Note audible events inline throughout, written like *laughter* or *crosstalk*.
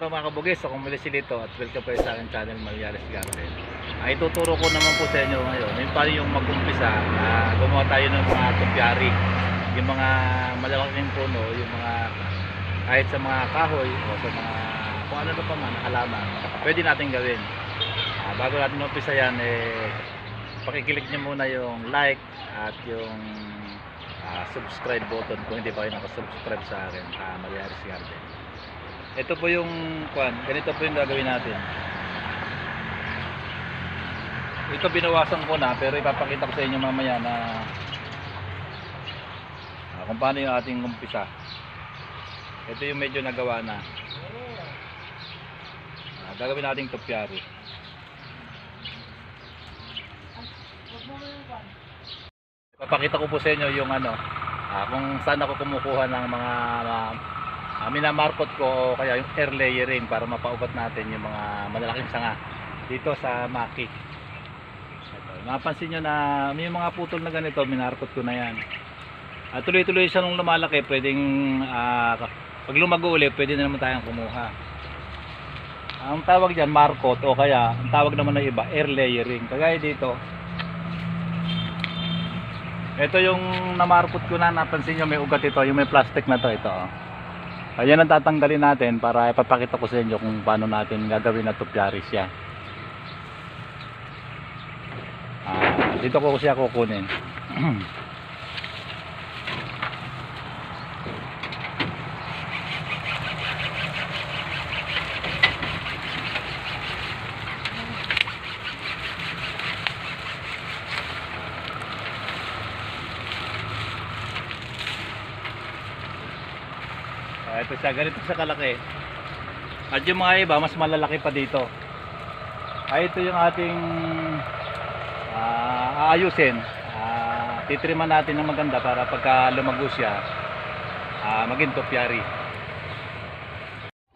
Araw mga kabugis, ako muli si Lito at welcome po sa aking channel Mariales Garden. Ay ituturo ko naman po sa inyo ngayon, yung paano yung mag-umpisa, ah, gumawa tayo ng mga tupyari, yung mga malalaking puno, yung mga kahit sa mga kahoy o sa mga kung ano na pa man, halaman, pwede natin gawin. Ah, bago natin umpisa yan, eh, pakikilik nyo muna yung like at yung ah, subscribe button kung hindi pa kayo nakasubscribe sa akin sa Mariales Garden. Ito po yung kwan, ganito po yung gagawin natin. Ito binawasan ko na pero ipapakita ko sa inyo mamaya na ah, kung paano yung ating umpisa. Ito yung medyo nagawa na. Ah, gagawin nating topyari. Papakita ko po sa inyo yung ano, ah, kung saan ako kumukuha ng mga mga uh, minamarkot ko kaya yung air layering para mapaubat natin yung mga malalaking sanga dito sa Maki. Ito, mapansin nyo na may mga putol na ganito, minarkot ko na yan. At tuloy-tuloy siya nung lumalaki, pwedeng ah, pag lumago ulit, pwede na naman tayong kumuha. Ang tawag dyan, markot o kaya ang tawag naman ng iba, air layering. Kagaya dito, ito yung namarkot ko na napansin nyo may ugat ito, yung may plastic na to ito. Oh. Ayan ang tatanggalin natin para ipapakita ko sa inyo kung paano natin gagawin na tupyari siya. Ah, dito ko siya kukunin. *clears throat* Ito siya, ganito siya kalaki. At yung mga iba, mas malalaki pa dito. Ay, ito yung ating ah, aayusin. Ah, titriman natin ng maganda para pagka lumago siya, ah, maging topyari.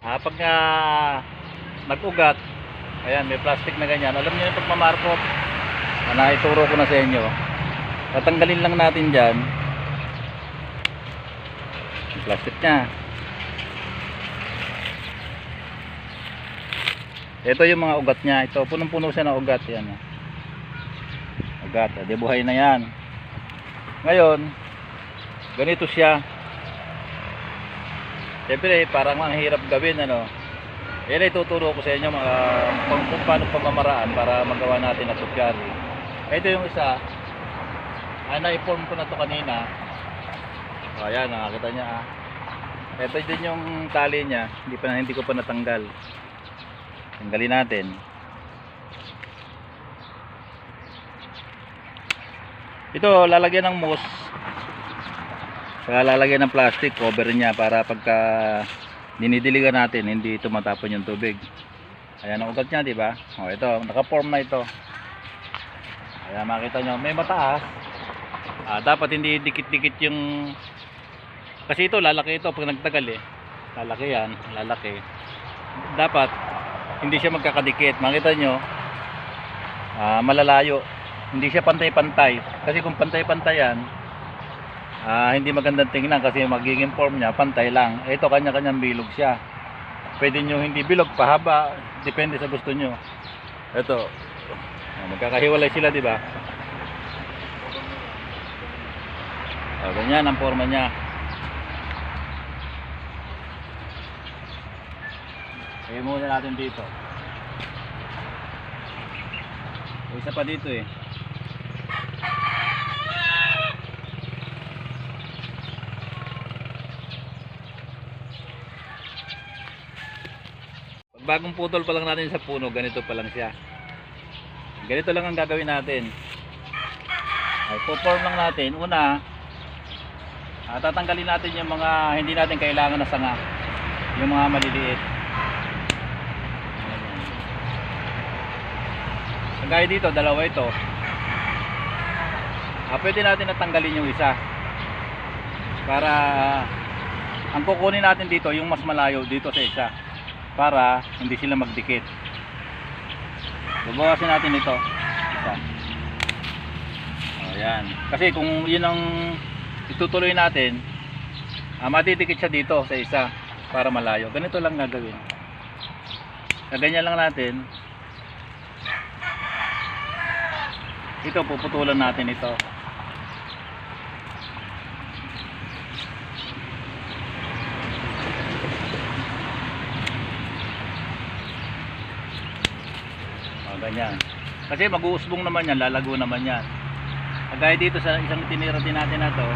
Ah, pag ah, nag-ugat, ayan, may plastic na ganyan. Alam niyo yung pagmamarkot, na naituro ko na sa inyo. Tatanggalin lang natin dyan. Yung plastic niya. Ito yung mga ugat niya. Ito, punong-puno siya ng ugat. Yan. oh. Ugat. ah, Di buhay na yan. Ngayon, ganito siya. Siyempre, parang ang gawin. Ano? Yan ay tuturo ko sa inyo mga, kung, kung paano pamamaraan para magawa natin na tukyari. Ito yung isa. Ah, na-form ko na to kanina. O, ayan, nakakita niya. Ah. Ito din yung tali niya. Hindi, pa, hindi ko pa natanggal. Tanggalin natin. Ito, lalagyan ng mousse. Saka lalagyan ng plastic cover niya para pagka dinidiligan natin, hindi tumatapon yung tubig. Ayan ang ugat niya, di ba? Oh, ito, naka-form na ito. Ayan, makita nyo, may mataas. Ah, dapat hindi dikit-dikit yung kasi ito lalaki ito pag nagtagal eh. Lalaki yan, lalaki. Dapat hindi siya magkakadikit. Makita nyo, ah, malalayo. Hindi siya pantay-pantay. Kasi kung pantay-pantay yan, ah, hindi magandang tingnan kasi magiging form niya, pantay lang. Ito, kanya-kanyang bilog siya. Pwede nyo hindi bilog, pahaba. Depende sa gusto nyo. Ito, ah, magkakahiwalay sila, di ba? O, ganyan ang forma niya. Kaya muna natin dito. May Isa pa dito eh. Bagong putol pa lang natin sa puno, ganito pa lang siya. Ganito lang ang gagawin natin. Ay, form lang natin. Una, ah, tatanggalin natin yung mga hindi natin kailangan na sanga. Yung mga maliliit. Kagaya dito, dalawa ito. Ah, pwede natin natanggalin yung isa. Para ang kukunin natin dito, yung mas malayo dito sa isa. Para hindi sila magdikit. Babawasin natin ito. Isa. Ayan. Kasi kung yun ang itutuloy natin, ah, matidikit siya dito sa isa para malayo. Ganito lang gagawin. Kaganyan lang natin. Ito, puputulan natin ito. O, ganyan. Kasi mag-uusbong naman yan, lalago naman yan. Kagaya dito sa isang tinira din natin na to,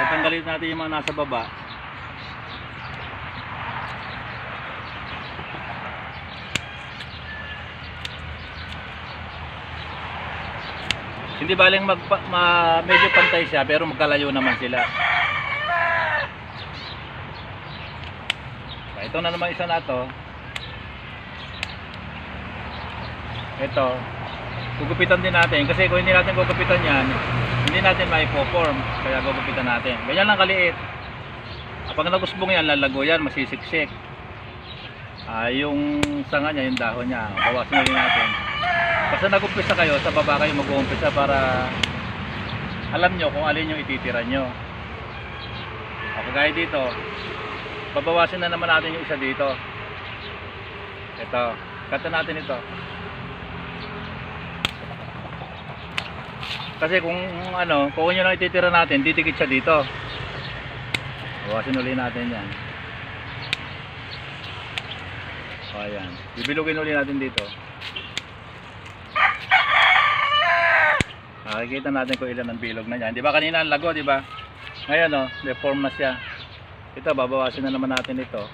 tatanggalin natin yung mga nasa baba. Hindi baling mag ma, medyo pantay siya pero magkalayo naman sila. Ah, Ito na naman isa na to. Ito. Gugupitan din natin kasi kung hindi natin gugupitan yan, hindi natin mai-form kaya gugupitan natin. Ganyan lang kaliit. Pag nagusbong yan, lalago yan, masisiksik. Ah, yung sanga niya, yung dahon niya, bawasan natin. Basta nag-umpisa kayo, sa baba kayo mag-uumpisa para alam nyo kung alin yung ititira nyo. O, kagaya dito, babawasin na naman natin yung isa dito. Ito, kata natin ito. Kasi kung ano, kung yun ang ititira natin, titikit siya dito. Bawasin ulit natin yan. O, ayan. Bibilugin ulit natin dito. Nakikita natin kung ilan ang bilog na yan. Di ba kanina ang lago, di ba? Ngayon, oh, deform na siya. Ito, babawasin na naman natin ito.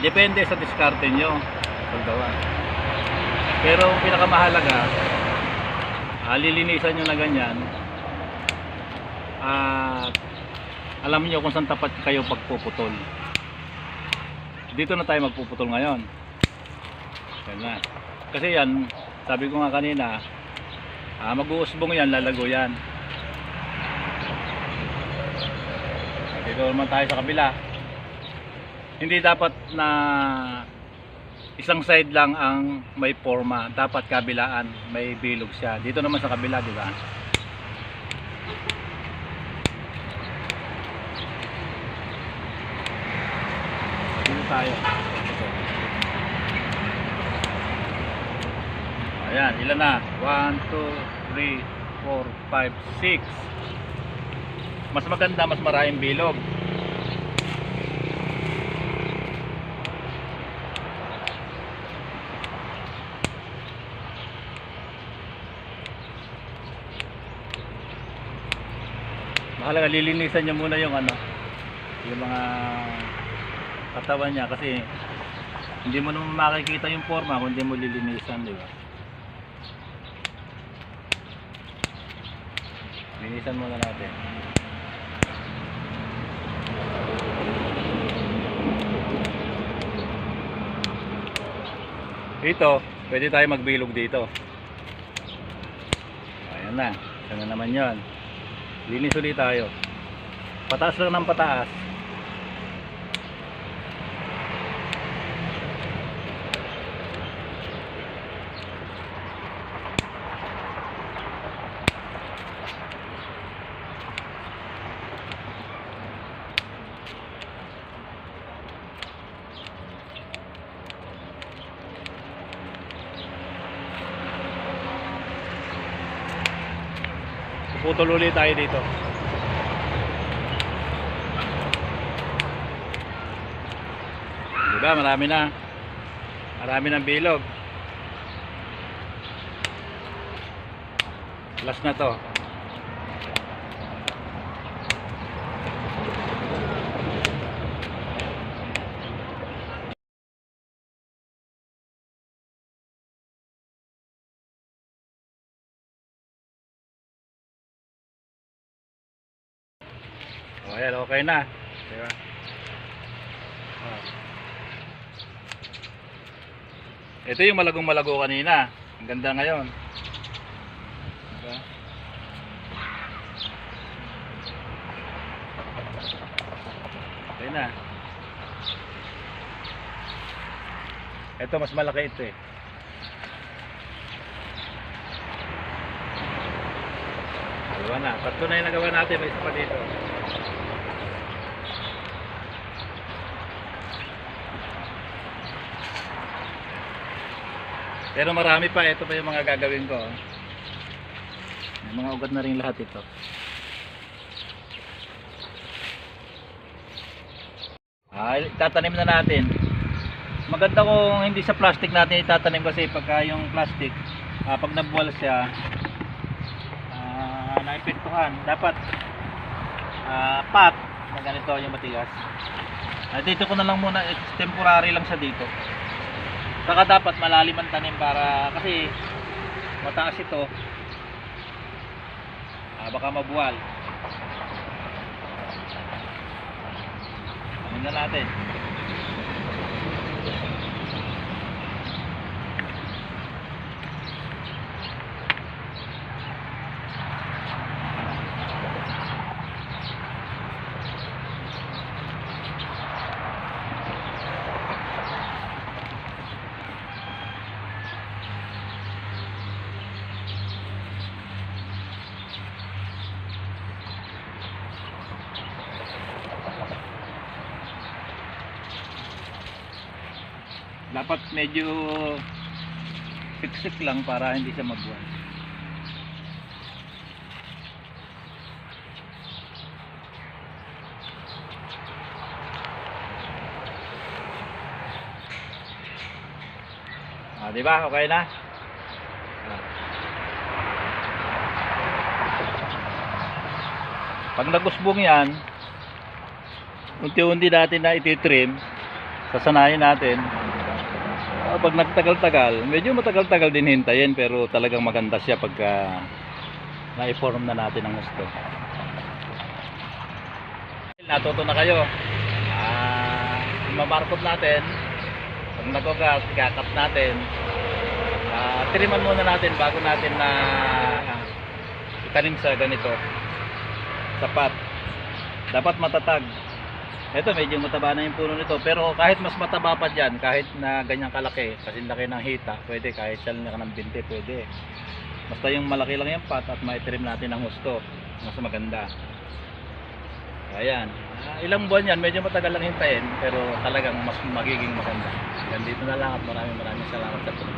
Depende sa diskarte nyo. Paggawa. Pero ang pinakamahalaga, ah, lilinisan nyo na ganyan. At alam niyo kung saan tapat kayo pagpuputol. Dito na tayo magpuputol ngayon. Yan na. Kasi yan, sabi ko nga kanina, ah, mag-uusbong yan, lalago yan. Dito naman tayo sa kabila. Hindi dapat na isang side lang ang may forma. Dapat kabilaan, may bilog siya. Dito naman sa kabila, di ba? Dito tayo. Ayan, ilan na? 1, 2, 3, 4, 5, 6. Mas maganda, mas maraming bilog. Mahalaga, lilinisan niya muna yung ano, yung mga katawan niya kasi hindi mo naman makikita yung forma kung hindi mo lilinisan, di ba? Linisan muna natin. Dito, pwede tayo magbilog dito. Ayan na. Sana naman yon. Linis ulit tayo. Pataas lang ng pataas. Puputol ulit tayo dito. Diba, marami na. Marami ng bilog. Last na to. O, ayan, okay na. Diba? Oh. Ito yung malagong malago kanina. Ang ganda ngayon. Diba? Okay na. Ito mas malaki ito eh. Dalawa na. Tatlo na yung natin. May isa pa dito. Pero marami pa, ito pa yung mga gagawin ko. May mga ugat na rin lahat ito. Ah, itatanim na natin. Maganda kung hindi sa plastic natin itatanim kasi pagka yung plastic, ah, pag nabuwal siya, ah, naipintuhan. Dapat ah, pat na ganito yung matigas. Ah, dito ko na lang muna, temporary lang siya dito. Saka dapat malalim ang tanim para kasi mataas ito. Ah, baka mabuwal. Tanim na natin. Dapat medyo siksik lang para hindi siya mabuwal. Ah, di ba? Okay na? Ah. Pag nagusbong yan, unti-unti natin na ititrim, sasanayin natin. Pag nagtagal-tagal, medyo matagal-tagal din hintayin pero talagang maganda siya pagka na-form na natin ang gusto. Natuto na kayo. Ah, mamarkot natin. Pag nagugat, kakat natin. Ah, tiriman muna natin bago natin na itanim sa ganito. Sapat. Dapat matatag. Ito medyo mataba na yung puno nito. Pero kahit mas mataba pa dyan kahit na ganyang kalaki kasi laki ng hita pwede kahit siya lang ng binte pwede. Basta yung malaki lang yung pot at maitrim natin ang gusto mas maganda. Ayan. Ah, ilang buwan yan medyo matagal lang hintayin pero talagang mas magiging maganda. Hanggang dito na lang at maraming maraming salamat sa Bye-bye.